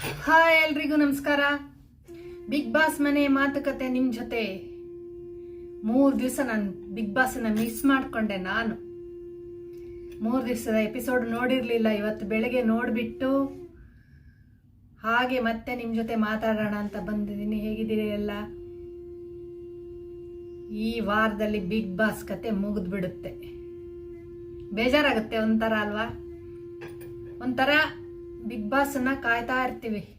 Hi ಎಲ್ರಿಗೂ ನಮಸ್ಕಾರ. Big boss ಮನೆ ಮಾತುಕತೆ ನಿಮ್ಮ ಜೊತೆ. ಮೂರು ದಿವಸ ನಾನು ಬಿಗ್ ಬಾಸನ್ನ ಮಿಸ್ ಮಾಡಿಕೊಂಡೆ ನಾನು. ಮೂರು ದಿವಸದ ಎಪಿಸೋಡ್ ನೋಡಿರಲಿಲ್ಲ, ಇವತ್ತು ಬೆಳಗ್ಗೆ ನೋಡಿಬಿಟ್ಟು ಹಾಗೆ ಮತ್ತೆ ನಿಮ್ಮ ಜೊತೆ ಮಾತಾಡೋಣ ಅಂತ ಬಂದಿದ್ದೀನಿ. ಹೇಗಿದ್ದೀರಿ ಎಲ್ಲ? ಈ ವಾರದಲ್ಲಿ ಬಿಗ್ ಬಾಸ್ ಕತೆ ಮುಗಿದ್ಬಿಡುತ್ತೆ. ಬೇಜಾರಾಗುತ್ತೆ ಒಂಥರ ಅಲ್ವಾ? ಒಂಥರ ಬಿಗ್ ಬಾಸನ್ನ ಕಾಯ್ತಾ ಇರ್ತೀವಿ.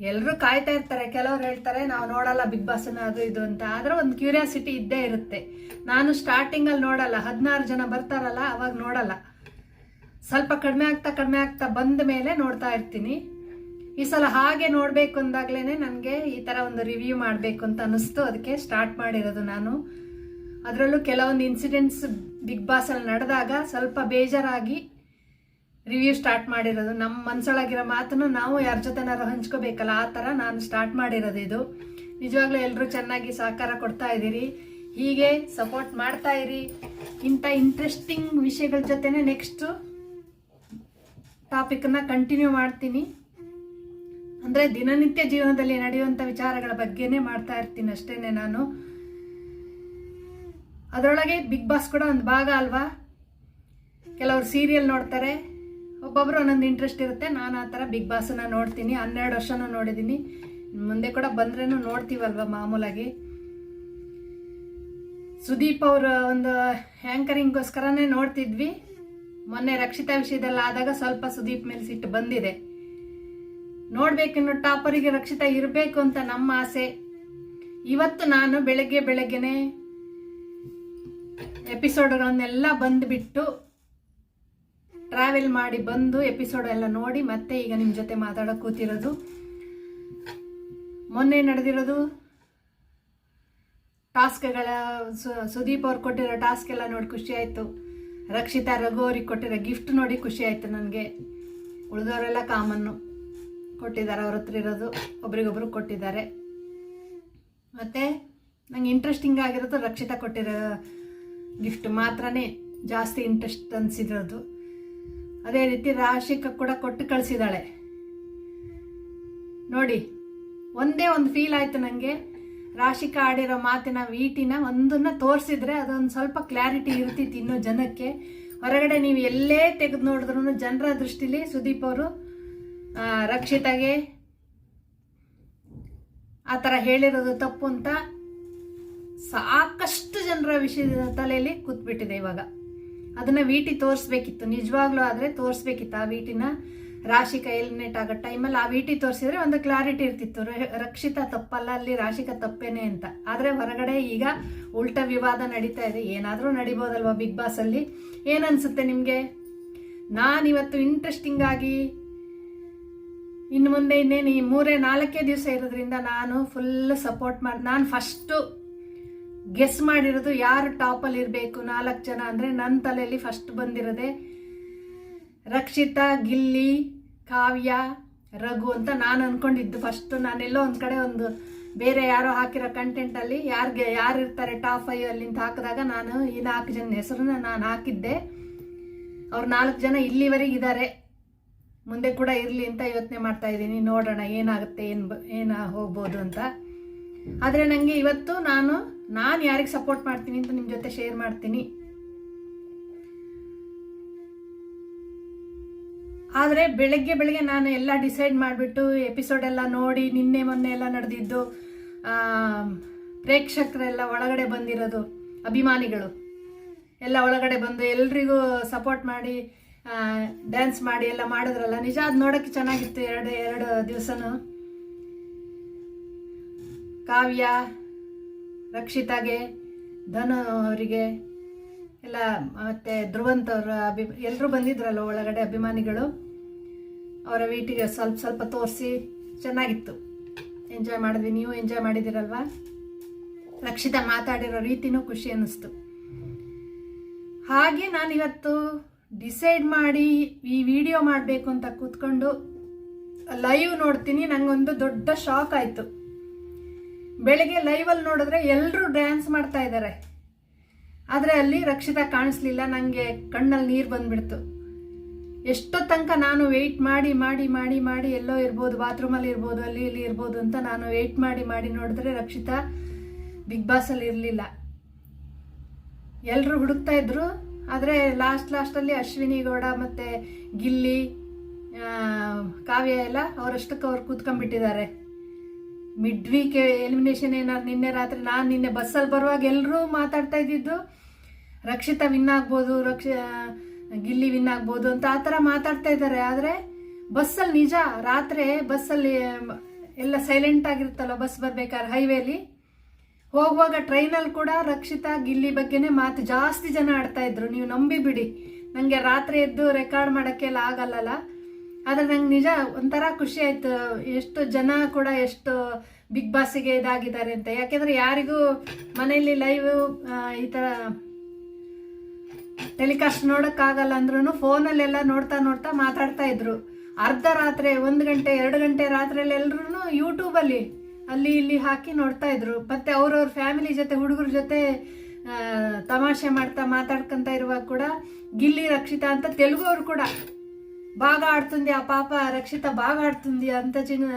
ಎಲ್ಲರೂ ಕಾಯ್ತಾ ಇರ್ತಾರೆ. ಕೆಲವ್ರು ಹೇಳ್ತಾರೆ, ನಾವು ನೋಡಲ್ಲ ಬಿಗ್ ಬಾಸನ್ನ ಅದು ಇದು ಅಂತ. ಆದ್ರೆ ಒಂದು ಕ್ಯೂರಿಯಾಸಿಟಿ ಇದ್ದೇ ಇರುತ್ತೆ. ನಾನು ಸ್ಟಾರ್ಟಿಂಗಲ್ಲಿ ನೋಡಲ್ಲ. ಹದಿನಾರು ಜನ ಬರ್ತಾರಲ್ಲ, ಅವಾಗ ನೋಡಲ್ಲ. ಸ್ವಲ್ಪ ಕಡಿಮೆ ಆಗ್ತಾ ಕಡಿಮೆ ಆಗ್ತಾ ಬಂದ ಮೇಲೆ ನೋಡ್ತಾ ಇರ್ತೀನಿ. ಈ ಸಲ ಹಾಗೆ ನೋಡಬೇಕು ಅಂದಾಗ್ಲೇ ನನಗೆ ಈ ಥರ ಒಂದು ರಿವ್ಯೂ ಮಾಡಬೇಕು ಅಂತ ಅನಿಸ್ತು ಅದಕ್ಕೆ ಸ್ಟಾರ್ಟ್ ಮಾಡಿರೋದು ನಾನು. ಅದರಲ್ಲೂ ಕೆಲವೊಂದು ಇನ್ಸಿಡೆಂಟ್ಸ್ ಬಿಗ್ ಬಾಸಲ್ಲಿ ನಡೆದಾಗ ಸ್ವಲ್ಪ ಬೇಜಾರಾಗಿ ರಿವ್ಯೂ ಸ್ಟಾರ್ಟ್ ಮಾಡಿರೋದು. ನಮ್ಮ ಮನ್ಸೊಳಗಿರೋ ಮಾತನ್ನು ನಾವು ಯಾರ ಜೊತೆನಾರು ಹಂಚ್ಕೋಬೇಕಲ್ಲ, ಆ ಥರ ನಾನು ಸ್ಟಾರ್ಟ್ ಮಾಡಿರೋದು ಇದು. ನಿಜವಾಗ್ಲೂ ಎಲ್ಲರೂ ಚೆನ್ನಾಗಿ ಸಹಕಾರ ಕೊಡ್ತಾ ಇದ್ದೀರಿ. ಹೀಗೆ ಸಪೋರ್ಟ್ ಮಾಡ್ತಾ ಇರಿ. ಇಂಥ ಇಂಟ್ರೆಸ್ಟಿಂಗ್ ವಿಷಯಗಳ ಜೊತೆನೆ ನೆಕ್ಸ್ಟು ಟಾಪಿಕನ್ನು ಕಂಟಿನ್ಯೂ ಮಾಡ್ತೀನಿ. ಅಂದರೆ ದಿನನಿತ್ಯ ಜೀವನದಲ್ಲಿ ನಡೆಯುವಂಥ ವಿಚಾರಗಳ ಬಗ್ಗೆನೇ ಮಾಡ್ತಾ ಇರ್ತೀನಿ ಅಷ್ಟೇನೆ ನಾನು. ಅದರೊಳಗೆ ಬಿಗ್ ಬಾಸ್ ಕೂಡ ಒಂದು ಭಾಗ ಅಲ್ವಾ? ಕೆಲವರು ಸೀರಿಯಲ್ ನೋಡ್ತಾರೆ. ಒಬ್ಬೊಬ್ರು ಒಂದೊಂದು ಇಂಟ್ರೆಸ್ಟ್ ಇರುತ್ತೆ. ನಾನು ಆ ಥರ ಬಿಗ್ ಬಾಸನ್ನ ನೋಡ್ತೀನಿ. ಹನ್ನೆರಡು ವರ್ಷನೂ ನೋಡಿದ್ದೀನಿ ಮುಂದೆ ಕೂಡ ಬಂದ್ರೇನು ನೋಡ್ತೀವಲ್ವ ಮಾಮೂಲಾಗಿ? ಸುದೀಪ್ ಅವರ ಒಂದು ಹ್ಯಾಂಕರಿಂಗ್ಗೋಸ್ಕರನೇ ನೋಡ್ತಿದ್ವಿ. ಮೊನ್ನೆ ರಕ್ಷಿತಾ ವಿಷಯದಲ್ಲಿ ಆದಾಗ ಸ್ವಲ್ಪ ಸುದೀಪ್ ಮೇಲೆ ಸಿಟ್ಟು ಬಂದಿದೆ. ನೋಡ್ಬೇಕಿನ್ನು ಟಾಪರಿಗೆ ರಕ್ಷಿತಾ ಇರಬೇಕು ಅಂತ ನಮ್ಮ ಆಸೆ. ಇವತ್ತು ನಾನು ಬೆಳಗ್ಗೆ ಬೆಳಗ್ಗೆನೆ ಎಪಿಸೋಡ್ಗಳನ್ನೆಲ್ಲ ಬಂದುಬಿಟ್ಟು ಟ್ರಾವೆಲ್ ಮಾಡಿ ಬಂದು ಎಪಿಸೋಡ್ ಎಲ್ಲ ನೋಡಿ ಮತ್ತೆ ಈಗ ನಿಮ್ಮ ಜೊತೆ ಮಾತಾಡೋಕೆ ಕೂತಿರೋದು. ಮೊನ್ನೆ ನಡೆದಿರೋದು ಟಾಸ್ಕ್ಗಳ ಸುದೀಪ್ ಅವ್ರು ಕೊಟ್ಟಿರೋ ಟಾಸ್ಕ್ ಎಲ್ಲ ನೋಡಿ ಖುಷಿ ಆಯಿತು. ರಕ್ಷಿತಾ ರಘು ಅವ್ರಿಗೆ ಕೊಟ್ಟಿರೋ ಗಿಫ್ಟ್ ನೋಡಿ ಖುಷಿ ಆಯಿತು ನನಗೆ. ಉಳಿದವರೆಲ್ಲ ಕಾಮನ್ನು ಕೊಟ್ಟಿದ್ದಾರೆ, ಅವ್ರ ಹತ್ರ ಇರೋದು ಒಬ್ರಿಗೊಬ್ರು ಕೊಟ್ಟಿದ್ದಾರೆ. ಮತ್ತು ನಂಗೆ ಇಂಟ್ರೆಸ್ಟಿಂಗ್ ಆಗಿರೋದು ರಕ್ಷಿತಾ ಕೊಟ್ಟಿರೋ ಗಿಫ್ಟ್ ಮಾತ್ರನೇ ಜಾಸ್ತಿ ಇಂಟ್ರೆಸ್ಟ್ ಅನಿಸಿರೋದು. ಅದೇ ರೀತಿ ರಾಶಿಕ ಕೂಡ ಕೊಟ್ಟು ಕಳಿಸಿದಾಳೆ. ನೋಡಿ, ಒಂದೇ ಒಂದು ಫೀಲ್ ಆಯಿತು ನನಗೆ ರಾಶಿಕ ಆಡಿರೋ ಮಾತಿನ, ವೀಟಿನ ಒಂದನ್ನು ತೋರಿಸಿದ್ರೆ ಅದೊಂದು ಸ್ವಲ್ಪ ಕ್ಲಾರಿಟಿ ಇರ್ತಿತ್ತು ಇನ್ನೂ ಜನಕ್ಕೆ. ಹೊರಗಡೆ ನೀವು ಎಲ್ಲೇ ತೆಗೆದು ನೋಡಿದ್ರು ಜನರ ದೃಷ್ಟಿಲಿ ಸುದೀಪ್ ಅವರು ರಕ್ಷಿತಾಗೆ ಆ ಥರ ಹೇಳಿರೋದು ತಪ್ಪು ಅಂತ ಸಾಕಷ್ಟು ಜನರ ವಿಷಯದ ತಲೆಯಲ್ಲಿ ಕೂತ್ಬಿಟ್ಟಿದೆ ಇವಾಗ. ಅದನ್ನ ವೀಟಿ ತೋರಿಸ್ಬೇಕಿತ್ತು. ನಿಜವಾಗ್ಲೂ ಆದರೆ ತೋರಿಸ್ಬೇಕಿತ್ತು ಆ ವೀಟಿನ. ರಾಶಿಕ ಎಲಿಮಿನೇಟ್ ಆಗೋ ಟೈಮಲ್ಲಿ ಆ ವೀಟಿ ತೋರಿಸಿದ್ರೆ ಒಂದು ಕ್ಲಾರಿಟಿ ಇರ್ತಿತ್ತು. ರಕ್ಷಿತ ತಪ್ಪಲ್ಲ, ಅಲ್ಲಿ ರಾಶಿಕ ತಪ್ಪೇನೆ ಅಂತ. ಆದರೆ ಹೊರಗಡೆ ಈಗ ಉಲ್ಟಾ ವಿವಾದ ನಡೀತಾ ಇದೆ. ಏನಾದರೂ ನಡಿಬೋದಲ್ವಾ ಬಿಗ್ ಬಾಸಲ್ಲಿ ಏನನ್ಸುತ್ತೆ ನಿಮಗೆ? ನಾನಿವತ್ತು ಇಂಟ್ರೆಸ್ಟಿಂಗ್ ಆಗಿ ಇನ್ನು ಮುಂದೆ ಇನ್ನೇನು ಈ ಮೂರೇ ನಾಲ್ಕೇ ದಿವಸ ಇರೋದ್ರಿಂದ ನಾನು ಫುಲ್ ಸಪೋರ್ಟ್ ಮಾಡಿ ನಾನು ಫಸ್ಟು ಗೆಸ್ ಮಾಡಿರೋದು ಯಾರು ಟಾಪಲ್ಲಿ ಇರಬೇಕು? ನಾಲ್ಕು ಜನ ಅಂದರೆ ನನ್ನ ತಲೆಯಲ್ಲಿ ಫಸ್ಟ್ ಬಂದಿರೋದೆ ರಕ್ಷಿತಾ, ಗಿಲ್ಲಿ, ಕಾವ್ಯ, ರಘು ಅಂತ ನಾನು ಅಂದ್ಕೊಂಡಿದ್ದು ಫಸ್ಟ್ ನಾನೆಲ್ಲೋ ಒಂದು ಕಡೆ ಒಂದು ಬೇರೆ ಯಾರೋ ಹಾಕಿರೋ ಕಂಟೆಂಟಲ್ಲಿ ಯಾರಿಗೆ ಯಾರು ಇರ್ತಾರೆ ಟಾಪ್ ಫೈವ್ ಅಲ್ಲಿ ಅಂತ ಹಾಕಿದಾಗ ನಾನು ಈ ನಾಲ್ಕು ಜನ ಹೆಸರನ್ನ ನಾನು ಹಾಕಿದ್ದೆ. ಅವ್ರು ನಾಲ್ಕು ಜನ ಇಲ್ಲಿವರೆಗೆ ಇದ್ದಾರೆ ಮುಂದೆ ಕೂಡ ಇರಲಿ ಅಂತ ಯೋಚನೆ ಮಾಡ್ತಾ ಇದ್ದೀನಿ. ನೋಡೋಣ ಏನಾಗುತ್ತೆ, ಏನು ಏನು ಹೋಗ್ಬೋದು ಅಂತ. ಆದರೆ ನನಗೆ ಇವತ್ತು ನಾನು ನಾನು ಯಾರಿಗೆ ಸಪೋರ್ಟ್ ಮಾಡ್ತೀನಿ ಅಂತ ನಿಮ್ಮ ಜೊತೆ ಶೇರ್ ಮಾಡ್ತೀನಿ. ಆದರೆ ಬೆಳಗ್ಗೆ ಬೆಳಗ್ಗೆ ನಾನು ಎಲ್ಲ ಡಿಸೈಡ್ ಮಾಡಿಬಿಟ್ಟು ಎಪಿಸೋಡ್ ಎಲ್ಲ ನೋಡಿ, ನಿನ್ನೆ ಮೊನ್ನೆ ಎಲ್ಲ ನಡೆದಿದ್ದು ಪ್ರೇಕ್ಷಕರೆಲ್ಲ ಒಳಗಡೆ ಬಂದಿರೋದು, ಅಭಿಮಾನಿಗಳು. ಎಲ್ಲ ಒಳಗಡೆ ಬಂದು ಎಲ್ರಿಗೂ ಸಪೋರ್ಟ್ ಮಾಡಿ ಡ್ಯಾನ್ಸ್ ಮಾಡಿ ಎಲ್ಲ ಮಾಡಿದ್ರಲ್ಲ. ನಿಜ ಅದು ನೋಡೋಕ್ಕೆ ಚೆನ್ನಾಗಿತ್ತು ಎರಡು ಎರಡು ದಿವಸನೂ. ಕಾವ್ಯ ರಕ್ಷಿತಾಗೆ, ಧನು ಅವರಿಗೆ, ಎಲ್ಲ ಮತ್ತು ಧ್ರುವಂತ ಅವರ ಅಭಿ ಎಲ್ಲರೂ ಬಂದಿದ್ರಲ್ಲ ಒಳಗಡೆ ಅಭಿಮಾನಿಗಳು. ಅವರ ವೀಟಿಗೆ ಸ್ವಲ್ಪ ಸ್ವಲ್ಪ ತೋರಿಸಿ, ಚೆನ್ನಾಗಿತ್ತು. ಎಂಜಾಯ್ ಮಾಡಿದ್ವಿ. ನೀವು ಎಂಜಾಯ್ ಮಾಡಿದ್ದೀರಲ್ವಾ? ರಕ್ಷಿತಾ ಮಾತಾಡಿರೋ ರೀತಿನೂ ಖುಷಿ ಅನ್ನಿಸ್ತು. ಹಾಗೆ ನಾನಿವತ್ತು ಡಿಸೈಡ್ ಮಾಡಿ ಈ ವಿಡಿಯೋ ಮಾಡಬೇಕು ಅಂತ ಕೂತ್ಕೊಂಡು ಲೈವ್ ನೋಡ್ತೀನಿ. ನನಗೊಂದು ದೊಡ್ಡ ಶಾಕ್ ಆಯಿತು. ಬೆಳಗ್ಗೆ ಲೈವಲ್ಲಿ ನೋಡಿದ್ರೆ ಎಲ್ಲರೂ ಡ್ಯಾನ್ಸ್ ಮಾಡ್ತಾ ಇದ್ದಾರೆ ಆದರೆ ಅಲ್ಲಿ ರಕ್ಷಿತಾ ಕಾಣಿಸ್ಲಿಲ್ಲ ನನಗೆ ಕಣ್ಣಲ್ಲಿ ನೀರು ಬಂದ್ಬಿಡ್ತು. ಎಷ್ಟೋ ತನಕ ನಾನು ವೆಯ್ಟ್ ಮಾಡಿ ಮಾಡಿ ಮಾಡಿ ಮಾಡಿ ಎಲ್ಲೋ ಇರ್ಬೋದು ಬಾತ್ರೂಮಲ್ಲಿ ಇರ್ಬೋದು, ಅಲ್ಲಿ ಇಲ್ಲಿ ಇರ್ಬೋದು ಅಂತ ನಾನು ವೆಯ್ಟ್ ಮಾಡಿ ಮಾಡಿ ನೋಡಿದ್ರೆ ರಕ್ಷಿತಾ ಬಿಗ್ ಬಾಸಲ್ಲಿ ಇರಲಿಲ್ಲ. ಎಲ್ಲರೂ ಹುಡುಕ್ತಾ ಇದ್ರು, ಆದರೆ ಲಾಸ್ಟ್ ಲಾಸ್ಟಲ್ಲಿ ಅಶ್ವಿನಿ ಗೌಡ ಮತ್ತು ಗಿಲ್ಲಿ ಕಾವ್ಯ ಎಲ್ಲ ಅವರಷ್ಟಕ್ಕೆ ಅವ್ರು ಕೂತ್ಕೊಂಡ್ಬಿಟ್ಟಿದ್ದಾರೆ. ಮಿಡ್ ವೀಕ್ ಎಲಿಮಿನೇಷನ್ ಏನಾದ್ರು ನಿನ್ನೆ ರಾತ್ರಿ, ನಾನು ನಿನ್ನೆ ಬಸ್ಸಲ್ಲಿ ಬರುವಾಗ ಎಲ್ಲರೂ ಮಾತಾಡ್ತಾ ಇದ್ದಿದ್ದು, ರಕ್ಷಿತಾ ವಿನ್ ಆಗ್ಬೋದು, ರಕ್ಷ ಗಿಲ್ಲಿ ವಿನ್ ಆಗ್ಬೋದು ಅಂತ ಆ ಥರ ಮಾತಾಡ್ತಾ ಇದ್ದಾರೆ. ಆದರೆ ಬಸ್ಸಲ್ಲಿ ನಿಜ ರಾತ್ರಿ ಬಸ್ಸಲ್ಲಿ ಎಲ್ಲ ಸೈಲೆಂಟ್ ಆಗಿರುತ್ತಲ್ಲ ಬಸ್ ಬರ್ಬೇಕಾದ್ರೆ ಹೈವೇಲಿ ಹೋಗುವಾಗ ಟ್ರೈನಲ್ಲಿ ಕೂಡ ರಕ್ಷಿತಾ, ಗಿಲ್ಲಿ ಬಗ್ಗೆನೇ ಮಾತು ಜಾಸ್ತಿ ಜನ ಆಡ್ತಾ ಇದ್ರು. ನೀವು ನಂಬಿ ಬಿಡಿ ನನಗೆ ರಾತ್ರಿ ಎದ್ದು ರೆಕಾರ್ಡ್ ಮಾಡೋಕ್ಕೆಲ್ಲ ಆಗಲ್ಲಲ್ಲ. ಆದರೆ ನಂಗೆ ನಿಜ ಒಂಥರ ಖುಷಿ ಆಯ್ತು. ಎಷ್ಟು ಜನ ಕೂಡ ಎಷ್ಟು ಬಿಗ್ ಬಾಸಿಗೆ ಇದಾಗಿದ್ದಾರೆ ಅಂತ. ಯಾಕೆಂದ್ರೆ ಯಾರಿಗೂ ಮನೆಯಲ್ಲಿ ಲೈವ್ ಈ ಥರ ಟೆಲಿಕಾಸ್ಟ್ ನೋಡೋಕ್ಕಾಗಲ್ಲ ಅಂದ್ರೂ ಫೋನಲ್ಲೆಲ್ಲ ನೋಡ್ತಾ ನೋಡ್ತಾ ಮಾತಾಡ್ತಾ ಇದ್ರು. ಅರ್ಧ ರಾತ್ರಿ, ಒಂದು ಗಂಟೆ, ಎರಡು ಗಂಟೆ ರಾತ್ರಿಯಲ್ಲಿ ಎಲ್ಲರೂ ಯೂಟ್ಯೂಬಲ್ಲಿ ಅಲ್ಲಿ ಇಲ್ಲಿ ಹಾಕಿ ನೋಡ್ತಾ ಇದ್ರು. ಮತ್ತೆ ಅವ್ರವ್ರ ಫ್ಯಾಮಿಲಿ ಜೊತೆ, ಹುಡುಗರ ಜೊತೆ ತಮಾಷೆ ಮಾಡ್ತಾ ಮಾತಾಡ್ಕೊಂತ ಇರುವಾಗ ಕೂಡ ಗಿಲ್ಲಿ, ರಕ್ಷಿತಾ ಅಂತ ತೆಲುಗು ಅವ್ರು ಕೂಡ బాగా ఆడుతుంది ఆ పాప రక్షిత బాగా ఆడుతుంది అంత చిన్న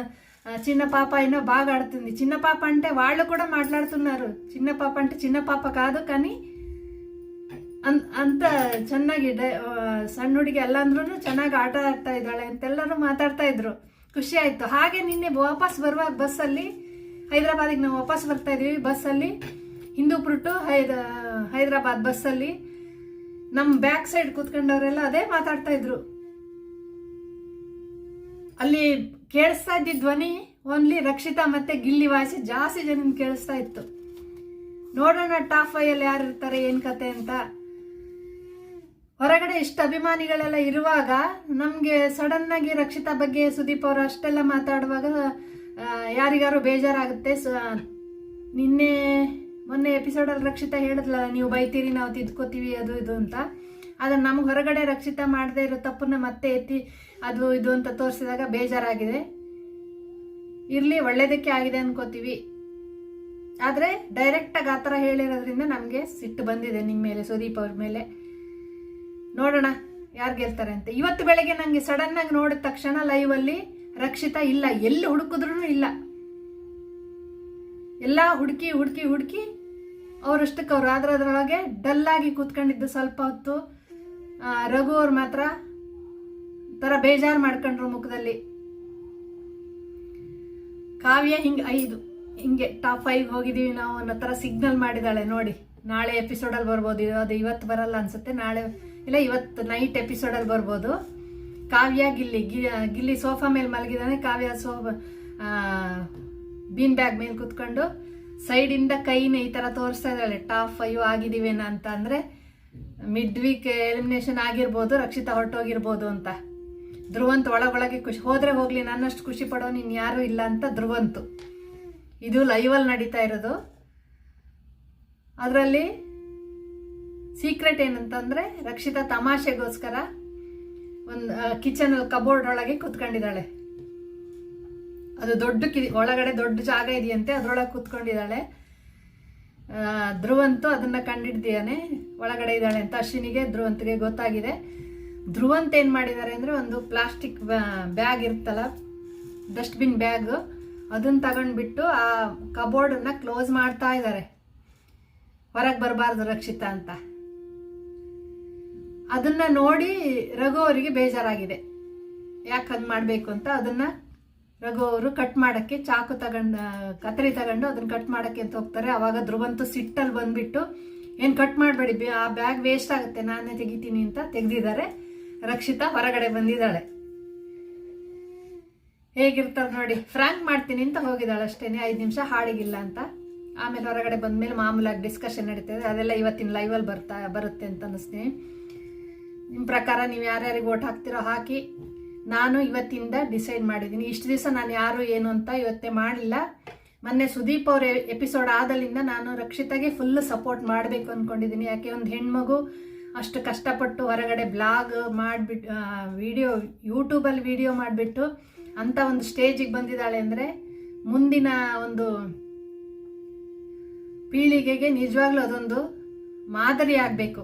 ఆ, చిన్న పాప అయినా బాగా ఆడుతుంది చిన్న పాప అంటే వాళ్ళు కూడా మాట్లాడుతున్నారు చిన్న పాప అంటే చిన్న పాప కాదు కానీ ಅನ್- ಅಂತ ಚೆನ್ನಾಗಿ ಡ- ಆ, ಸಣ್ಣ ಹುಡುಗಿ ಅಲ್ಲ ಅಂದ್ರೂ ಚೆನ್ನಾಗಿ ಆಟ ಆಡ್ತಾ ಇದ್ದಾಳೆ ಅಂತೆಲ್ಲರೂ ಮಾತಾಡ್ತಾ ಇದ್ರು ಖುಷಿ ಆಯ್ತು ಹಾಗೆ ನಿನ್ನೆ ವಾಪಸ್ ಬರುವಾಗ ಬಸ್ಸಲ್ಲಿ ಹೈದರಾಬಾದಿಗೆ ನಾವು ವಾಪಸ್ ಬರ್ತಾ ಇದೀವಿ ಬಸ್ಸಲ್ಲಿ ಹಿಂದೂಪುರ ಟು ಹೈದ ಹೈದರಾಬಾದ್ ಬಸ್ಸಲ್ಲಿ ನಮ್ಮ ಬ್ಯಾಕ್ ಸೈಡ್ ಕೂತ್ಕೊಂಡವರೆಲ್ಲ ಅದೇ ಮಾತಾಡ್ತಾ ಇದ್ರು ಅಲ್ಲಿ ಕೇಳಿಸ್ತಾ ಇದ್ದ ಧ್ವನಿ ಓನ್ಲಿ ರಕ್ಷಿತಾ ಮತ್ತೆ ಗಿಲ್ಲಿ ವಾಸಿ ಜಾಸ್ತಿ ಜನ ಕೇಳಿಸ್ತಾ ಇತ್ತು. ನೋಡೋಣ ಟಾಪ್ ಫೈವ್ ಯಾರು ಇರ್ತಾರೆ, ಏನ್ ಕತೆ ಅಂತ. ಹೊರಗಡೆ ಇಷ್ಟು ಅಭಿಮಾನಿಗಳೆಲ್ಲ ಇರುವಾಗ ನಮಗೆ ಸಡನ್ ಆಗಿ ರಕ್ಷಿತಾ ಬಗ್ಗೆ ಸುದೀಪ್ ಅವರು ಅಷ್ಟೆಲ್ಲ ಮಾತಾಡುವಾಗ ಯಾರಿಗಾರು ಬೇಜಾರಾಗುತ್ತೆ. ನಿನ್ನೆ ಮೊನ್ನೆ ಎಪಿಸೋಡಲ್ಲಿ ರಕ್ಷಿತಾ ಹೇಳಿದ್ಲ ನೀವು ಬೈತೀರಿ, ನಾವು ತಿದ್ಕೋತೀವಿ, ಅದು ಇದು ಅಂತ. ಆದರೆ ನಮ್ಗೆ ಹೊರಗಡೆ ರಕ್ಷಿತ ಮಾಡದೇ ಇರೋ ತಪ್ಪನ್ನ ಮತ್ತೆ ಎತ್ತಿ ಅದು ಇದು ಅಂತ ತೋರಿಸಿದಾಗ ಬೇಜಾರಾಗಿದೆ. ಇರಲಿ, ಒಳ್ಳೇದಕ್ಕೆ ಆಗಿದೆ ಅನ್ಕೋತೀವಿ. ಆದರೆ ಡೈರೆಕ್ಟಾಗಿ ಆ ಥರ ಹೇಳಿರೋದ್ರಿಂದ ನಮಗೆ ಸಿಟ್ಟು ಬಂದಿದೆ ನಿಮ್ಮ ಮೇಲೆ, ಸುದೀಪ್ ಅವ್ರ ಮೇಲೆ. ನೋಡೋಣ ಯಾರು ಗೆಲ್ತಾರೆ ಅಂತ. ಇವತ್ತು ಬೆಳಗ್ಗೆ ನನಗೆ ಆಗಿ ನೋಡಿದ ತಕ್ಷಣ ಲೈವ್ ಅಲ್ಲಿ ರಕ್ಷಿತಾ ಇಲ್ಲ, ಎಲ್ಲಿ ಹುಡುಕಿದ್ರು ಇಲ್ಲ. ಎಲ್ಲ ಹುಡುಕಿ ಹುಡುಕಿ ಹುಡುಕಿ ಅವರಷ್ಟಕ್ಕೆ ಅವ್ರು ಅದರೊಳಗೆ ಡಲ್ಲಾಗಿ ಕೂತ್ಕೊಂಡಿದ್ದು ಸ್ವಲ್ಪ ಹೊತ್ತು. ರಘು ಅವ್ರು ಮಾತ್ರ ತರ ಬೇಜಾರು ಮಾಡ್ಕೊಂಡ್ರು ಮುಖದಲ್ಲಿ. ಕಾವ್ಯ ಹಿಂಗೆ ಐದು, ಹಿಂಗೆ ಟಾಪ್ ಫೈವ್ ಹೋಗಿದ್ದೀವಿ ನಾವು ಅನ್ನೋ ಥರ ಸಿಗ್ನಲ್ ಮಾಡಿದ್ದಾಳೆ ನೋಡಿ. ನಾಳೆ ಎಪಿಸೋಡಲ್ಲಿ ಬರ್ಬೋದು, ಅದು ಇವತ್ತು ಬರಲ್ಲ ಅನ್ಸುತ್ತೆ, ನಾಳೆ ಇಲ್ಲ, ಇವತ್ತು ನೈಟ್ ಎಪಿಸೋಡಲ್ಲಿ ಬರ್ಬೋದು. ಕಾವ್ಯ ಗಿಲ್ಲಿ ಗಿಲ್ಲಿ ಸೋಫಾ ಮೇಲೆ ಮಲಗಿದಾನೆ, ಕಾವ್ಯ ಸೋಫಾ ಬೀನ್ ಬ್ಯಾಗ್ ಮೇಲೆ ಕುತ್ಕೊಂಡು ಸೈಡಿಂದ ಕೈನ ಈ ಥರ ತೋರಿಸ್ತಾ ಇದ್ದಾಳೆ ಟಾಪ್ ಫೈವ್ ಆಗಿದ್ದೀವೇನ ಅಂತ ಅಂದರೆ ಮಿಡ್ ವೀಕ್ ಎಲಿಮಿನೇಷನ್ ಆಗಿರ್ಬೋದು, ರಕ್ಷಿತಾ ಹೊರಟೋಗಿರ್ಬೋದು ಅಂತ. ಧ್ರುವಂತ್ ಒಳಗೊಳಗೆ ಖುಷಿ ಹೋದ್ರೆ ಹೋಗ್ಲಿ, ನನ್ನಷ್ಟು ಖುಷಿ ಪಡೋ ನೀನು ಯಾರೂ ಇಲ್ಲ ಅಂತ ಧ್ರುವಂತು. ಇದು ಲೈವಲ್ಲಿ ನಡೀತಾ ಇರೋದು. ಅದರಲ್ಲಿ ಸೀಕ್ರೆಟ್ ಏನಂತಂದ್ರೆ, ರಕ್ಷಿತಾ ತಮಾಷೆಗೋಸ್ಕರ ಒಂದು ಕಿಚನ್ ಕಬೋರ್ಡ್ ಒಳಗೆ ಕೂತ್ಕೊಂಡಿದ್ದಾಳೆ. ಅದು ದೊಡ್ಡ ಒಳಗಡೆ ದೊಡ್ಡ ಜಾಗ ಇದೆಯಂತೆ, ಅದರೊಳಗೆ ಕೂತ್ಕೊಂಡಿದ್ದಾಳೆ. ಧ್ರುವಂತು ಅದನ್ನ ಕಂಡಿಡ್ದಿಯಾನೆ, ಒಳಗಡೆ ಇದ್ದಾಳೆ ಅಂತ ಅಶ್ವಿನಿಗೆ, ಧ್ರುವಂತಿಗೆ ಗೊತ್ತಾಗಿದೆ. ಧ್ರುವಂತ ಏನು ಮಾಡಿದ್ದಾರೆ ಅಂದರೆ ಒಂದು ಪ್ಲಾಸ್ಟಿಕ್ ಬ್ಯಾಗ್ ಇರುತ್ತಲ್ಲ, ಡಸ್ಟ್ಬಿನ್ ಬ್ಯಾಗ್ ಅದನ್ನ ತಗೊಂಡ್ಬಿಟ್ಟು ಆ ಕಬೋರ್ಡನ್ನು ಕ್ಲೋಸ್ ಮಾಡ್ತಾ ಇದ್ದಾರೆ. ಹೊರಗೆ ಬರಬಾರ್ದು ರಕ್ಷಿತಾ ಅಂತ. ಅದನ್ನ ನೋಡಿ ರಘು ಅವರಿಗೆ ಬೇಜಾರಾಗಿದೆ. ಯಾಕೆ ಹಂಗೆ ಮಾಡಬೇಕು ಅಂತ ಅದನ್ನ ರಘು ಅವರು ಕಟ್ ಮಾಡಕ್ಕೆ ಚಾಕು ತಗೊಂಡು ಕತ್ತರಿ ತಗೊಂಡು ಅದನ್ನ ಕಟ್ ಮಾಡಕ್ಕೆ ಅಂತ ಹೋಗ್ತಾರೆ. ಅವಾಗ ಧ್ರುವಂತು ಸಿಟ್ಟಲ್ಲಿ ಬಂದ್ಬಿಟ್ಟು, ಏನು ಕಟ್ ಮಾಡಬೇಡಿ ಆ ಬ್ಯಾಗ್ ವೇಸ್ಟ್ ಆಗುತ್ತೆ, ನಾನೇ ತೆಗಿತೀನಿ ಅಂತ ತೆಗೆದಿದ್ದಾರೆ. ರಕ್ಷಿತಾ ಹೊರಗಡೆ ಬಂದಿದ್ದಾಳೆ. ಹೇಗಿರ್ತಾರೆ ನೋಡಿ ಫ್ರಾಂಕ್ ಮಾಡ್ತೀನಿ ಅಂತ ಹೋಗಿದ್ದಾಳೆ ಅಷ್ಟೇನೆ, ಐದು ನಿಮಿಷ ಹಾಡಿಗಿಲ್ಲ ಅಂತ. ಆಮೇಲೆ ಹೊರಗಡೆ ಬಂದ್ಮೇಲೆ ಮಾಮೂಲಾಗಿ ಡಿಸ್ಕಷನ್ ನಡೀತದೆ ಅದೆಲ್ಲ ಇವತ್ತಿನ ಲೈವಲ್ಲಿ ಬರ್ತಾ, ಬರುತ್ತೆ ಅಂತ ಅನ್ನಿಸ್ತೀನಿ ನಿಮ್ಮ ಪ್ರಕಾರ ನೀವು ಯಾರ್ಯಾರಿಗೆ ಓಟ್ ಹಾಕ್ತಿರೋ ಹಾಕಿ. ನಾನು ಇವತ್ತಿಂದ ಡಿಸೈಡ್ ಮಾಡಿದ್ದೀನಿ. ಇಷ್ಟು ದಿವಸ ನಾನು ಯಾರು, ಏನು ಅಂತ ಇವತ್ತೇ ಮಾಡಲಿಲ್ಲ. ಮೊನ್ನೆ ಸುದೀಪ್ ಅವ್ರ ಎಪಿಸೋಡ್ ಆದಲ್ಲಿಂದ ನಾನು ರಕ್ಷಿತಾಗೆ ಫುಲ್ ಸಪೋರ್ಟ್ ಮಾಡಬೇಕು ಅಂದ್ಕೊಂಡಿದ್ದೀನಿ ಯಾಕೆ, ಒಂದು ಹೆಣ್ಮಗು ಅಷ್ಟು ಕಷ್ಟಪಟ್ಟು ಹೊರಗಡೆ ಬ್ಲಾಗ್ ಮಾಡಿಬಿಟ್ಟು ವಿಡಿಯೋ ಯೂಟ್ಯೂಬಲ್ಲಿ ವಿಡಿಯೋ ಮಾಡಿಬಿಟ್ಟು ಅಂಥ ಒಂದು ಸ್ಟೇಜಿಗೆ ಬಂದಿದ್ದಾಳೆ ಅಂದರೆ ಮುಂದಿನ ಒಂದು ಪೀಳಿಗೆಗೆ ನಿಜವಾಗ್ಲೂ ಅದೊಂದು ಮಾದರಿ ಆಗಬೇಕು.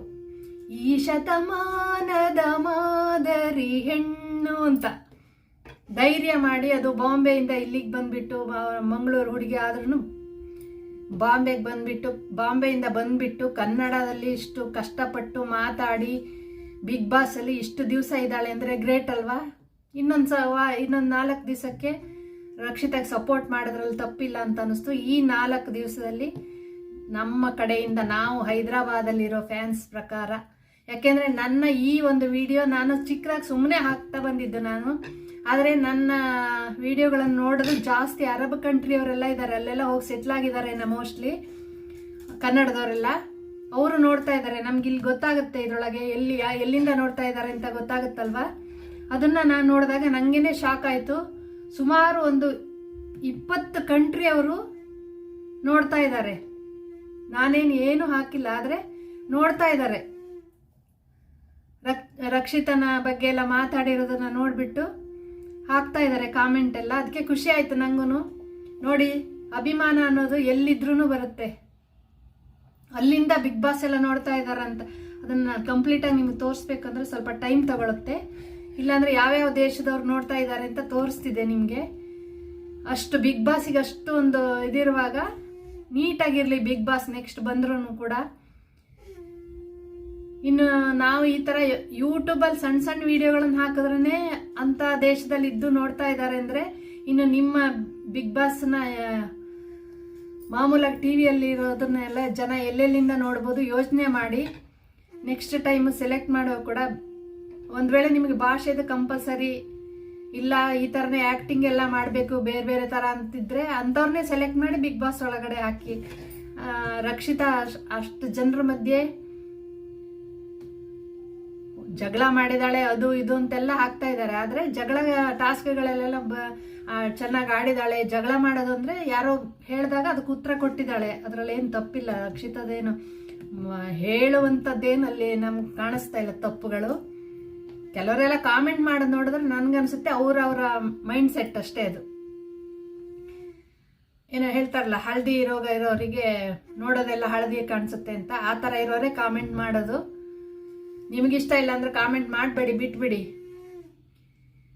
ಈ ಶತಮಾನದ ಮಾದರಿ ಹೆಣ್ಣು ಅಂತ. ಧೈರ್ಯ ಮಾಡಿ ಅದು ಬಾಂಬೆಯಿಂದ ಇಲ್ಲಿಗೆ ಬಂದ್ಬಿಟ್ಟು ಮಂಗಳೂರು ಹುಡುಗಿ ಆದ್ರೂ ಬಾಂಬೆಗೆ ಬಂದ್ಬಿಟ್ಟು, ಬಾಂಬೆಯಿಂದ ಬಂದ್ಬಿಟ್ಟು ಕನ್ನಡದಲ್ಲಿ ಇಷ್ಟು ಕಷ್ಟಪಟ್ಟು ಮಾತಾಡಿ, ಬಿಗ್ ಬಾಸಲ್ಲಿ ಇಷ್ಟು ದಿವಸ ಇದ್ದಾಳೆ ಅಂದರೆ ಗ್ರೇಟ್ ಅಲ್ವಾ? ಇನ್ನೊಂದು ಸವ ಇನ್ನೊಂದು ನಾಲ್ಕು ದಿವಸಕ್ಕೆ ರಕ್ಷಿತಾಗಿ ಸಪೋರ್ಟ್ ಮಾಡೋದ್ರಲ್ಲಿ ತಪ್ಪಿಲ್ಲ ಅಂತ ಅನ್ನಿಸ್ತು. ಈ ನಾಲ್ಕು ದಿವಸದಲ್ಲಿ ನಮ್ಮ ಕಡೆಯಿಂದ ನಾವು ಹೈದರಾಬಾದಲ್ಲಿರೋ ಫ್ಯಾನ್ಸ್ ಪ್ರಕಾರ ಯಾಕೆಂದರೆ ನನ್ನ ಈ ಒಂದು ವಿಡಿಯೋ ನಾನು ಚಿಕ್ಕದಾಗಿ ಸುಮ್ಮನೆ ಹಾಕ್ತಾ ಬಂದಿದ್ದು ನಾನು. ಆದರೆ ನನ್ನ ವಿಡಿಯೋಗಳನ್ನು ನೋಡಿದ್ರೆ ಜಾಸ್ತಿ ಅರಬ್ ಕಂಟ್ರಿಯವರೆಲ್ಲ ಇದ್ದಾರೆ ಅಲ್ಲೆಲ್ಲ ಹೋಗಿ ಸೆಟ್ಲ್ ಆಗಿದ್ದಾರೆ ಮೋಸ್ಟ್ಲಿ ಕನ್ನಡದವರೆಲ್ಲ. ಅವರು ನೋಡ್ತಾ ಇದ್ದಾರೆ ನಮ್ಗೆ ಇಲ್ಲಿ ಗೊತ್ತಾಗುತ್ತೆ ಇದರೊಳಗೆ. ಎಲ್ಲಿ ಎಲ್ಲಿಂದ ನೋಡ್ತಾ ಇದ್ದಾರೆ ಅಂತ ಗೊತ್ತಾಗುತ್ತಲ್ವಾ? ಅದನ್ನು ನಾನು ನೋಡಿದಾಗ ನನಗೇನೆ ಶಾಕ್ ಆಯಿತು. ಸುಮಾರು ಒಂದು ಇಪ್ಪತ್ತು ಕಂಟ್ರಿ ಅವರು ನೋಡ್ತಾ ಇದ್ದಾರೆ ನಾನೇನು ಏನು ಹಾಕಿಲ್ಲ. ಆದರೆ ನೋಡ್ತಾ ಇದ್ದಾರೆ ರಕ್, ರಕ್ಷಿತನ ಬಗ್ಗೆ ಎಲ್ಲ ಮಾತಾಡಿರೋದನ್ನ ನೋಡಿಬಿಟ್ಟು ಹಾಕ್ತಾ ಇದ್ದಾರೆ ಕಾಮೆಂಟ್ ಎಲ್ಲ. ಅದಕ್ಕೆ ಖುಷಿ ಆಯಿತು ನನಗೂ ನೋಡಿ, ಅಭಿಮಾನ ಅನ್ನೋದು ಎಲ್ಲಿದ್ರೂ ಬರುತ್ತೆ. ಅಲ್ಲಿಂದ ಬಿಗ್ ಬಾಸ್ ಎಲ್ಲ ನೋಡ್ತಾ ಇದ್ದಾರಂತ ಅದನ್ನು ಕಂಪ್ಲೀಟಾಗಿ ನಿಮ್ಗೆ ತೋರಿಸ್ಬೇಕಂದ್ರೆ ಸ್ವಲ್ಪ ಟೈಮ್ ತಗೊಳುತ್ತೆ. ಇಲ್ಲಾಂದರೆ ಯಾವ್ಯಾವ ದೇಶದವ್ರು ನೋಡ್ತಾ ಇದ್ದಾರೆ ಅಂತ ತೋರಿಸ್ತಿದೆ ನಿಮಗೆ. ಅಷ್ಟು ಬಿಗ್ ಬಾಸಿಗೆ ಅಷ್ಟು ಒಂದು ಇದಿರುವಾಗ ನೀಟಾಗಿರಲಿ ಬಿಗ್ ಬಾಸ್ ನೆಕ್ಸ್ಟ್ ಬಂದ್ರೂ ಕೂಡ. ಇನ್ನು ನಾವು ಈ ಥರ ಯೂಟ್ಯೂಬಲ್ಲಿ ಸಣ್ಣ ಸಣ್ಣ ವಿಡಿಯೋಗಳನ್ನು ಹಾಕಿದ್ರೇ ಅಂಥ ದೇಶದಲ್ಲಿ ಇದ್ದು ನೋಡ್ತಾ ಇದ್ದಾರೆ ಅಂದರೆ ಇನ್ನು ನಿಮ್ಮ ಬಿಗ್ ಬಾಸ್ನ ಮಾಮೂಲಾಗಿ ಟಿ ವಿಯಲ್ಲಿ ಇರೋದನ್ನೆಲ್ಲ ಜನ ಎಲ್ಲೆಲ್ಲಿಂದ ನೋಡ್ಬೋದು ಯೋಚನೆ ಮಾಡಿ ನೆಕ್ಸ್ಟ್ ಟೈಮ್ ಸೆಲೆಕ್ಟ್ ಮಾಡೋ ಕೂಡ ಒಂದು ವೇಳೆ ನಿಮಗೆ ಭಾಷೆದು ಕಂಪಲ್ಸರಿ ಇಲ್ಲ, ಈ ಥರನೇ ಆ್ಯಕ್ಟಿಂಗ್ ಎಲ್ಲ ಮಾಡಬೇಕು, ಬೇರೆ ಬೇರೆ ಥರ ಅಂತಿದ್ರೆ ಅಂಥವ್ರನ್ನೇ ಸೆಲೆಕ್ಟ್ ಮಾಡಿ ಬಿಗ್ ಬಾಸ್ ಒಳಗಡೆ ಹಾಕಿ. ರಕ್ಷಿತಾ ಅಷ್ಟು ಜನರ ಮಧ್ಯೆ ಜಗಳ ಮಾಡಿದಾಳೆ, ಅದು ಇದು ಅಂತೆಲ್ಲ ಹಾಕ್ತಾ ಇದ್ದಾರೆ. ಆದರೆ ಜಗಳ ಟಾಸ್ಕ್ಗಳಲ್ಲೆಲ್ಲ ಬ ಚೆನ್ನಾಗಿ ಆಡಿದಾಳೆ. ಜಗಳ ಮಾಡೋದು ಅಂದರೆ ಯಾರೋ ಹೇಳಿದಾಗ ಅದಕ್ಕೆ ಉತ್ತರ ಕೊಟ್ಟಿದ್ದಾಳೆ. ಅದರಲ್ಲಿ ಏನು ತಪ್ಪಿಲ್ಲ. ಅಕ್ಷಿತದೇನು ಹೇಳುವಂಥದ್ದೇನು ಅಲ್ಲಿ ನಮ್ಗೆ ಕಾಣಿಸ್ತಾ ಇಲ್ಲ ತಪ್ಪುಗಳು. ಕೆಲವರೆಲ್ಲ ಕಾಮೆಂಟ್ ಮಾಡೋದು ನೋಡಿದ್ರೆ ನನ್ಗನ್ಸುತ್ತೆ ಅವ್ರ ಅವರ ಮೈಂಡ್ ಸೆಟ್ ಅಷ್ಟೇ ಅದು. ಏನೋ ಹೇಳ್ತಾರಲ್ಲ, ಹಳದಿ ರೋಗ ಇರೋರಿಗೆ ನೋಡೋದೆಲ್ಲ ಹಳದಿ ಕಾಣಿಸುತ್ತೆ ಅಂತ. ಆ ಥರ ಇರೋರೇ ಕಾಮೆಂಟ್ ಮಾಡೋದು. ನಿಮಗಿಷ್ಟ ಇಲ್ಲ ಅಂದ್ರೆ ಕಾಮೆಂಟ್ ಮಾಡಬೇಡಿ, ಬಿಟ್ಬಿಡಿ.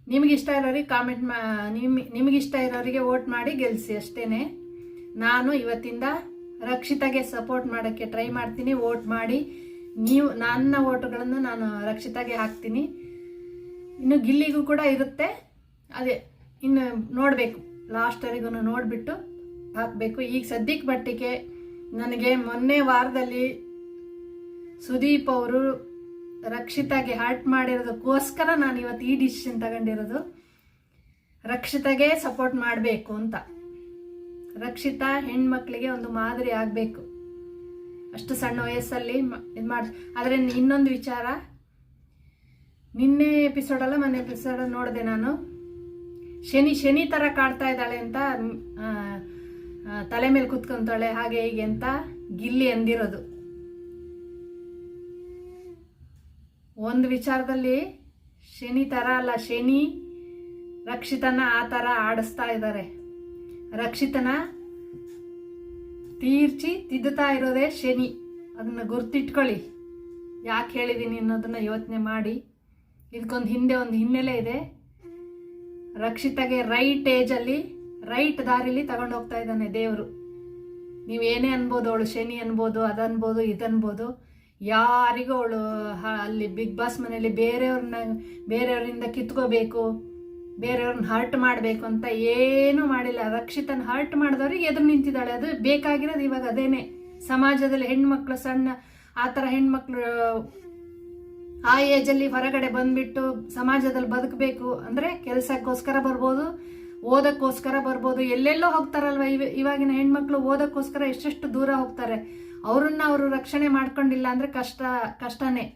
ನಿಮಗಿಷ್ಟ ಇರೋರಿಗೆ ಕಾಮೆಂಟ್ ಮಾ ನಿಮ್ ನಿಮಗಿಷ್ಟ ಇರೋರಿಗೆ ವೋಟ್ ಮಾಡಿ ಗೆಲ್ಲಿಸಿ ಅಷ್ಟೇನೆ. ನಾನು ಇವತ್ತಿಂದ ರಕ್ಷಿತಾಗೆ ಸಪೋರ್ಟ್ ಮಾಡೋಕ್ಕೆ ಟ್ರೈ ಮಾಡ್ತೀನಿ ವೋಟ್ ಮಾಡಿ. ನೀವು ನನ್ನ ಓಟುಗಳನ್ನು ನಾನು ರಕ್ಷಿತಾಗೆ ಹಾಕ್ತೀನಿ. ಇನ್ನು ಗಿಲ್ಲಿಗೂ ಕೂಡ ಇರುತ್ತೆ. ಅದೇ, ಇನ್ನು ನೋಡಬೇಕು. ಲಾಸ್ಟರಿಗೂ ನೋಡಿಬಿಟ್ಟು ಹಾಕಬೇಕು. ಈಗ ಸದ್ಯಕ್ಕೆ ಮಟ್ಟಿಗೆ ನನಗೆ ಮೊನ್ನೆ ವಾರದಲ್ಲಿ ಸುದೀಪ್ ಅವರು ರಕ್ಷಿತಾಗೆ ಹಾರ್ಟ್ ಮಾಡಿರೋದಕ್ಕೋಸ್ಕರ ನಾನು ಇವತ್ತು ಈ ಡಿಸಿಷನ್ ತಗೊಂಡಿರೋದು. ರಕ್ಷಿತಾಗೆ ಸಪೋರ್ಟ್ ಮಾಡಬೇಕು ಅಂತ. ರಕ್ಷಿತಾ ಹೆಣ್ಮಕ್ಳಿಗೆ ಒಂದು ಮಾದರಿ ಆಗಬೇಕು. ಅಷ್ಟು ಸಣ್ಣ ವಯಸ್ಸಲ್ಲಿ ಇದು ಮಾಡಿ, ಆದರೆ ಇನ್ನೊಂದು ವಿಚಾರ. ನಿನ್ನೆ ಎಪಿಸೋಡಲ್ಲ ಮೊನ್ನೆ ಎಪಿಸೋಡ್ ನೋಡಿದೆ ನಾನು. ಶನಿ ಶನಿ ಥರ ಕಾಡ್ತಾ ಇದ್ದಾಳೆ ಅಂತ ತಲೆ ಮೇಲೆ ಕುತ್ಕೊಂತಾಳೆ, ಹಾಗೆ ಹೀಗೆ ಅಂತ ಗಿಲ್ಲಿ ಅಂದಿರೋದು. ಒಂದು ವಿಚಾರದಲ್ಲಿ ಶನಿ ಥರ ಅಲ್ಲ, ಶನಿ ರಕ್ಷಿತನ ಆ ಥರ ಆಡಿಸ್ತಾ ಇದ್ದಾರೆ. ರಕ್ಷಿತನ ತೀರ್ಚಿ ತಿದ್ದುತ್ತಾ ಇರೋದೇ ಶನಿ. ಅದನ್ನು ಗುರ್ತಿಟ್ಕೊಳ್ಳಿ. ಯಾಕೆ ಹೇಳಿದ್ದೀನಿ ಅನ್ನೋದನ್ನ ಯೋಚನೆ ಮಾಡಿ. ಇದಕ್ಕೊಂದು ಹಿಂದೆ ಒಂದು ಹಿನ್ನೆಲೆ ಇದೆ. ರಕ್ಷಿತಗೆ ರೈಟ್ ಏಜಲ್ಲಿ ರೈಟ್ ದಾರಿಲಿ ತಗೊಂಡು ಹೋಗ್ತಾ ಇದ್ದಾನೆ ದೇವರು. ನೀವೇನೇ ಅನ್ಬೋದು ಅವಳು ಶನಿ ಅನ್ಬೋದು ಅದನ್ಬೋದು ಇದನ್ಬೋದು ಯಾರಿಗೂ ಅವಳು ಅಲ್ಲಿ ಬಿಗ್ ಬಾಸ್ ಮನೆಯಲ್ಲಿ ಬೇರೆಯವ್ರನ್ನ, ಬೇರೆಯವರಿಂದ ಕಿತ್ಕೋಬೇಕು, ಬೇರೆಯವ್ರನ್ನ ಹರ್ಟ್ ಮಾಡಬೇಕು ಅಂತ ಏನೂ ಮಾಡಿಲ್ಲ. ರಕ್ಷಿತನ ಹರ್ಟ್ ಮಾಡಿದವ್ರಿಗೆ ಎದುರು ನಿಂತಿದ್ದಾಳೆ. ಅದು ಬೇಕಾಗಿರೋದು ಇವಾಗ ಅದೇನೆ. ಸಮಾಜದಲ್ಲಿ ಹೆಣ್ಮಕ್ಳು ಸಣ್ಣ, ಆ ಥರ ಹೆಣ್ಮಕ್ಳು, ಆ ಏಜಲ್ಲಿ ಹೊರಗಡೆ ಬಂದ್ಬಿಟ್ಟು ಸಮಾಜದಲ್ಲಿ ಬದುಕಬೇಕು ಅಂದರೆ ಕೆಲಸಕ್ಕೋಸ್ಕರ ಬರ್ಬೋದು, ಓದಕ್ಕೋಸ್ಕರ ಬರ್ಬೋದು. ಎಲ್ಲೆಲ್ಲೋ ಹೋಗ್ತಾರಲ್ವ ಇವ, ಇವಾಗಿನ ಹೆಣ್ಮಕ್ಳು ಓದಕ್ಕೋಸ್ಕರ ಎಷ್ಟೆಷ್ಟು ದೂರ ಹೋಗ್ತಾರೆ. ಅವ್ರನ್ನ ಅವರು ರಕ್ಷಣೆ ಮಾಡ್ಕೊಂಡಿಲ್ಲ ಅಂದರೆ ಕಷ್ಟ, ಕಷ್ಟನೇ.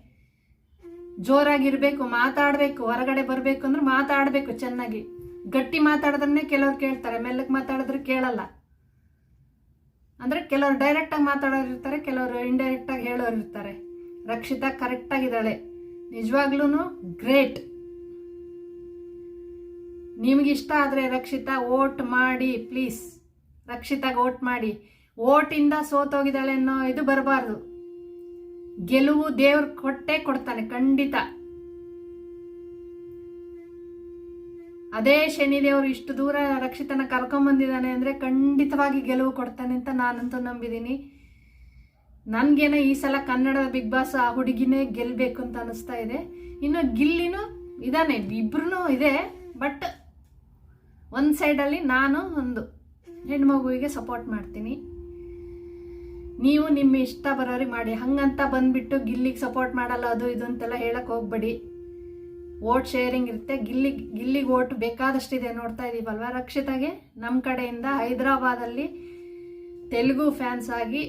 ಜೋರಾಗಿರ್ಬೇಕು, ಮಾತಾಡಬೇಕು, ಹೊರಗಡೆ ಬರಬೇಕು ಅಂದ್ರೆ ಮಾತಾಡಬೇಕು ಚೆನ್ನಾಗಿ. ಗಟ್ಟಿ ಮಾತಾಡಿದ್ರೆ ಕೆಲವ್ರು ಕೇಳ್ತಾರೆ ಮೆಲ್ಲಕ್ಕೆ ಮಾತಾಡಿದ್ರೆ ಕೇಳಲ್ಲ. ಅಂದರೆ ಕೆಲವರು ಡೈರೆಕ್ಟಾಗಿ ಮಾತಾಡೋರು ಇರ್ತಾರೆ, ಕೆಲವರು ಇಂಡೈರೆಕ್ಟಾಗಿ ಹೇಳೋರು ಇರ್ತಾರೆ. ರಕ್ಷಿತಾ ಕರೆಕ್ಟಾಗಿದ್ದಾಳೆ. ನಿಜವಾಗ್ಲೂ ಗ್ರೇಟ್. ನಿಮಗಿಷ್ಟ ಆದರೆ ರಕ್ಷಿತಾ ವೋಟ್ ಮಾಡಿ, ಪ್ಲೀಸ್. ರಕ್ಷಿತಾಗ ವೋಟ್ ಮಾಡಿ. ಓಟಿಂದ ಸೋತೋಗಿದ್ದಾಳೆ ಅನ್ನೋ ಇದು ಬರಬಾರ್ದು. ಗೆಲುವು ದೇವ್ರ ಕೊಟ್ಟೆ ಕೊಡ್ತಾನೆ, ಖಂಡಿತ. ಅದೇ ಶನಿದೇವರು ಇಷ್ಟು ದೂರ ರಕ್ಷಿತನ ಕರ್ಕೊಂಬಂದಿದ್ದಾನೆ ಅಂದರೆ ಖಂಡಿತವಾಗಿ ಗೆಲುವು ಕೊಡ್ತಾನೆ ಅಂತ ನಾನಂತೂ ನಂಬಿದ್ದೀನಿ ನನಗೇನೋ ಈ ಸಲ ಕನ್ನಡ ಬಿಗ್ ಬಾಸ್ ಆ ಹುಡುಗಿನೇ ಗೆಲ್ಲಬೇಕು ಅಂತ ಅನಿಸ್ತಾ ಇದೆ. ಇನ್ನು ಗಿಲ್ಲಿನೂ ಇದ್ದಾನೆ ಇಬ್ರು ಇದೆ, ಬಟ್ ಒಂದು ಸೈಡಲ್ಲಿ ನಾನು ಒಂದು ಹೆಣ್ಮಗುವಿಗೆ ಸಪೋರ್ಟ್ ಮಾಡ್ತೀನಿ. ನೀವು ನಿಮ್ಮ ಇಷ್ಟ ಬರೋರಿಗೆ ಮಾಡಿ. ಹಂಗಂತ ಬಂದ್ಬಿಟ್ಟು ಗಿಲ್ಲಿಗೆ ಸಪೋರ್ಟ್ ಮಾಡಲ್ಲ, ಅದು ಇದು ಅಂತೆಲ್ಲ ಹೇಳಕ್ಕೆ ಹೋಗ್ಬೇಡಿ. ಓಟ್ ಶೇರಿಂಗ್ ಇರುತ್ತೆ. ಗಿಲ್ಲಿ, ಗಿಲ್ಲಿಗೆ ಓಟ್ ಬೇಕಾದಷ್ಟಿದೆ ನೋಡ್ತಾ ಇದ್ದೀವಲ್ವ ರಕ್ಷಿತಾಗೆ ನಮ್ಮ ಕಡೆಯಿಂದ ಹೈದರಾಬಾದಲ್ಲಿ ತೆಲುಗು ಫ್ಯಾನ್ಸ್ ಆಗಿ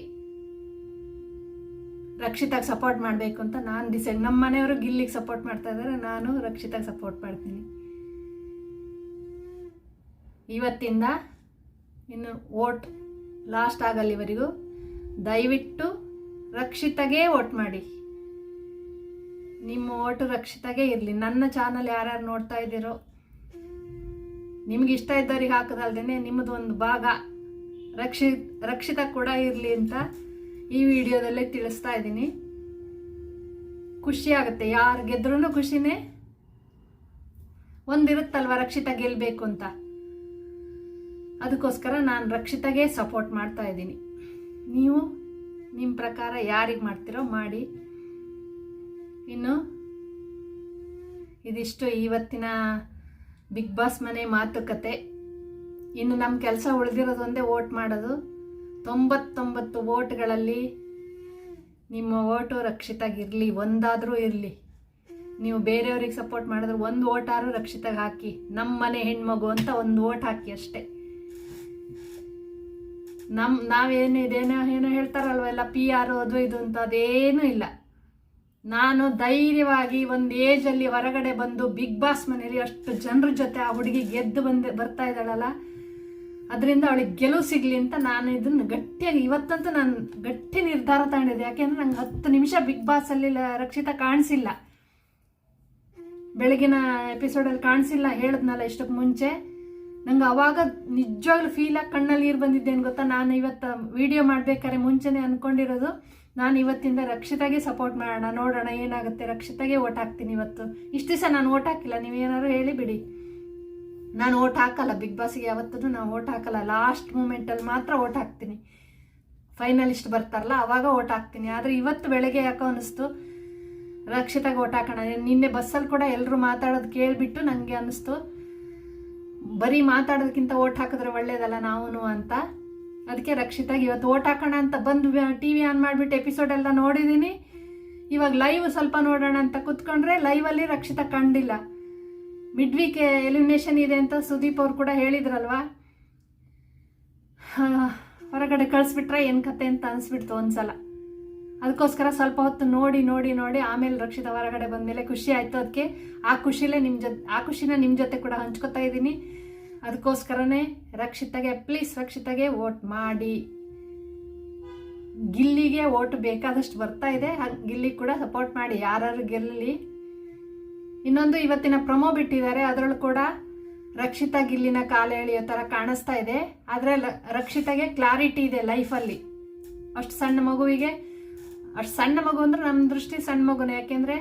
ರಕ್ಷಿತಾಗೆ ಸಪೋರ್ಟ್ ಮಾಡಬೇಕು ಅಂತ ನಾನು ಡಿಸೈಡ್ ನಮ್ಮ ಮನೆಯವರು ಗಿಲ್ಲಿಗೆ ಸಪೋರ್ಟ್ ಮಾಡ್ತಾ ಇದ್ದಾರೆ, ನಾನು ರಕ್ಷಿತಾಗೆ ಸಪೋರ್ಟ್ ಮಾಡ್ತೀನಿ. ಇವತ್ತಿಂದ ಇನ್ನು ಓಟ್ ಲಾಸ್ಟ್ ಆಗಲ್ಲಿವರೆಗೂ. ದಯವಿಟ್ಟು ರಕ್ಷಿತಗೆ ಓಟ್ ಮಾಡಿ. ನಿಮ್ಮ ಓಟು ರಕ್ಷಿತಗೆ ಇರಲಿ. ನನ್ನ ಚಾನಲ್ ಯಾರ್ಯಾರು ನೋಡ್ತಾ ಇದ್ದೀರೋ ನಿಮ್ಗೆ ಇಷ್ಟ ಇದ್ದವ್ರಿಗೆ ಹಾಕೋದಲ್ದೇನೆ ನಿಮ್ಮದು ಒಂದು ಭಾಗ ರಕ್ಷಿ, ರಕ್ಷಿತ ಕೂಡ ಇರಲಿ ಅಂತ ಈ ವಿಡಿಯೋದಲ್ಲೇ ತಿಳಿಸ್ತಾ ಇದ್ದೀನಿ. ಖುಷಿ ಆಗುತ್ತೆ. ಯಾರು ಗೆದ್ರೂ ಖುಷಿನೇ. ಒಂದಿರುತ್ತಲ್ವ ರಕ್ಷಿತ ಗೆಲ್ಲಬೇಕು ಅಂತ. ಅದಕ್ಕೋಸ್ಕರ ನಾನು ರಕ್ಷಿತಗೆ ಸಪೋರ್ಟ್ ಮಾಡ್ತಾ ಇದ್ದೀನಿ. ನೀವು ನಿಮ್ಮ ಪ್ರಕಾರ ಯಾರಿಗೆ ಮಾಡ್ತಿರೋ ಮಾಡಿ. ಇನ್ನು ಇದಿಷ್ಟು ಇವತ್ತಿನ ಬಿಗ್ ಬಾಸ್ ಮನೆ ಮಾತುಕತೆ. ಇನ್ನು ನಮ್ಮ ಕೆಲಸ ಉಳಿದಿರೋದು ಒಂದೇ ಓಟ್ ಮಾಡೋದು. ತೊಂಬತ್ತೊಂಬತ್ತು ಓಟ್ಗಳಲ್ಲಿ ನಿಮ್ಮ ಓಟು ರಕ್ಷಿತಾಗಿರಲಿ ಒಂದಾದರೂ ಇರಲಿ. ನೀವು ಬೇರೆಯವ್ರಿಗೆ ಸಪೋರ್ಟ್ ಮಾಡಿದ್ರೆ ಒಂದು ಓಟಾರು ರಕ್ಷಿತಾಗಿ ಹಾಕಿ. ನಮ್ಮ ಮನೆ ಹೆಣ್ಮಗು ಅಂತ ಒಂದು ಓಟ್ ಹಾಕಿ ಅಷ್ಟೇ. ನಮ್, ನಾವೇನು ಇದೇನೋ ಏನೋ ಹೇಳ್ತಾರಲ್ವ ಎಲ್ಲ ಪಿ ಆರ್ ಅದು ಇದು ಅಂತ ಅದೇನೂ ಇಲ್ಲ. ನಾನು ಧೈರ್ಯವಾಗಿ ಒಂದು ಏಜಲ್ಲಿ ಹೊರಗಡೆ ಬಂದು ಬಿಗ್ ಬಾಸ್ ಮನೇಲಿ ಅಷ್ಟು ಜನರ ಜೊತೆ ಆ ಹುಡುಗಿ ಗೆದ್ದು ಬಂದು, ಬರ್ತಾ ಇದ್ದಾಳಲ್ಲ. ಅದರಿಂದ ಅವಳಿಗೆ ಗೆಲುವು ಸಿಗಲಿ ಅಂತ ನಾನು ಇದನ್ನು ಗಟ್ಟಿಯಾಗಿ ಇವತ್ತಂತೂ ನಾನು ಗಟ್ಟಿ ನಿರ್ಧಾರ ತಗೊಂಡಿದ್ದೆ. ಯಾಕೆಂದ್ರೆ ನಂಗೆ ಹತ್ತು ನಿಮಿಷ ಬಿಗ್ ಬಾಸಲ್ಲಿ ರಕ್ಷಿತಾ ಕಾಣಿಸಿಲ್ಲ. ಬೆಳಗಿನ ಎಪಿಸೋಡಲ್ಲಿ ಕಾಣಿಸಿಲ್ಲ, ಹೇಳಿದ್ನಲ್ಲ ಇಷ್ಟಕ್ಕೆ ಮುಂಚೆ. ನಂಗೆ ಅವಾಗ ನಿಜವಾಗ್ಲೂ ಫೀಲ್ ಆಗಿ ಕಣ್ಣಲ್ಲಿ ನೀರು ಬಂದಿದ್ದೇನು ಗೊತ್ತಾ? ನಾನು ಇವತ್ತು ವಿಡಿಯೋ ಮಾಡ್ಬೇಕಾದ್ರೆ ಮುಂಚೆನೆ ಅನ್ಕೊಂಡಿರೋದು, ನಾನು ಇವತ್ತಿಂದ ರಕ್ಷಿತಾಗೆ ಸಪೋರ್ಟ್ ಮಾಡೋಣ, ನೋಡೋಣ ಏನಾಗುತ್ತೆ, ರಕ್ಷಿತಾಗೆ ಓಟ್ ಹಾಕ್ತೀನಿ ಇವತ್ತು. ಇಷ್ಟು ದಿವಸ ನಾನು ಓಟ್ ಹಾಕಿಲ್ಲ ನೀವೇನಾದ್ರು ಹೇಳಿ ಬಿಡಿ. ನಾನು ಓಟ್ ಹಾಕಲ್ಲ ಬಿಗ್ ಬಾಸ್ಗೆ ಯಾವತ್ತೂ ನಾನು ಓಟ್ ಹಾಕಲ್ಲ. ಲಾಸ್ಟ್ ಮೂಮೆಂಟಲ್ಲಿ ಮಾತ್ರ ಓಟ್ ಹಾಕ್ತೀನಿ. ಫೈನಲಿಸ್ಟ್ ಬರ್ತಾರಲ್ಲ, ಅವಾಗ ಓಟ್ ಹಾಕ್ತೀನಿ. ಆದರೆ ಇವತ್ತು ಬೆಳಗ್ಗೆ ಯಾಕೋ ಅನಿಸ್ತು? ರಕ್ಷಿತಾಗೆ ಓಟ್ ಹಾಕೋಣ. ನಿನ್ನೆ ಬಸ್ಸಲ್ಲಿ ಕೂಡ ಎಲ್ಲರೂ ಮಾತಾಡೋದು ಕೇಳಿಬಿಟ್ಟು ನನಗೆ ಅನ್ನಿಸ್ತು ಬರೀ ಮಾತಾಡೋದಕ್ಕಿಂತ ಓಟ್ ಹಾಕಿದ್ರೆ ಒಳ್ಳೇದಲ್ಲ ನಾವು ಅಂತ? ಅದಕ್ಕೆ ರಕ್ಷಿತಾಗಿ ಇವತ್ತು ಓಟ್ ಹಾಕೋಣ ಅಂತ ಬಂದು ಟಿ ವಿ ಆನ್ ಮಾಡಿಬಿಟ್ಟು ಎಪಿಸೋಡ್ ಎಲ್ಲ ನೋಡಿದ್ದೀನಿ ಇವಾಗ ಲೈವ್ ಸ್ವಲ್ಪ ನೋಡೋಣ ಅಂತ ಕುತ್ಕೊಂಡ್ರೆ ಲೈವಲ್ಲಿ ರಕ್ಷಿತಾ ಕಂಡಿಲ್ಲ. ಮಿಡ್ ವೀಕ್ ಎಲಿಮಿನೇಷನ್ ಇದೆ ಅಂತ ಸುದೀಪ್ ಅವ್ರು ಕೂಡ ಹೇಳಿದ್ರಲ್ವಾ? ಹೊರಗಡೆ ಕಳಿಸ್ಬಿಟ್ರೆ ಏನು ಕತೆ ಅಂತ ಅನಿಸ್ಬಿಡ್ತು ಒಂದ್ಸಲ. ಅದಕ್ಕೋಸ್ಕರ ಸ್ವಲ್ಪ ಹೊತ್ತು ನೋಡಿ ನೋಡಿ ನೋಡಿ ಆಮೇಲೆ ರಕ್ಷಿತ ಹೊರಗಡೆ ಬಂದಮೇಲೆ ಖುಷಿ ಆಯಿತು ಅದಕ್ಕೆ. ಆ ಖುಷಿಲೇ ನಿಮ್ಮ ಜೊತೆ, ಆ ಖುಷಿನ ನಿಮ್ಮ ಜೊತೆ ಕೂಡ ಹಂಚ್ಕೋತಾ ಇದ್ದೀನಿ. ಅದಕ್ಕೋಸ್ಕರನೇ ರಕ್ಷಿತಗೆ ಪ್ಲೀಸ್ ರಕ್ಷಿತಗೆ ವೋಟ್ ಮಾಡಿ. ಗಿಲ್ಲಿಗೆ ಓಟ್ ಬೇಕಾದಷ್ಟು ಬರ್ತಾ ಇದೆ. ಗಿಲ್ಲಿ ಕೂಡ ಸಪೋರ್ಟ್ ಮಾಡಿ. ಯಾರು ಗೆಲ್ಲಲಿ ಇನ್ನೊಂದು ಇವತ್ತಿನ ಪ್ರೊಮೋ ಬಿಟ್ಟಿದ್ದಾರೆ. ಅದರಲ್ಲೂ ಕೂಡ ರಕ್ಷಿತಾ ಗಿಲ್ಲಿನ ಕಾಲ ಎಳೆಯೋ ಥರ ಕಾಣಿಸ್ತಾ ಇದೆ. ಆದರೆ ರಕ್ಷಿತಗೆ ಕ್ಲಾರಿಟಿ ಇದೆ ಲೈಫಲ್ಲಿ ಅಷ್ಟು ಸಣ್ಣ ಮಗುವಿಗೆ ಅಷ್ಟು ಸಣ್ಣ ಮಗು ಅಂದ್ರೆ ನಮ್ಮ ದೃಷ್ಟಿ ಸಣ್ಣ ಮಗುನ. ಯಾಕೆಂದರೆ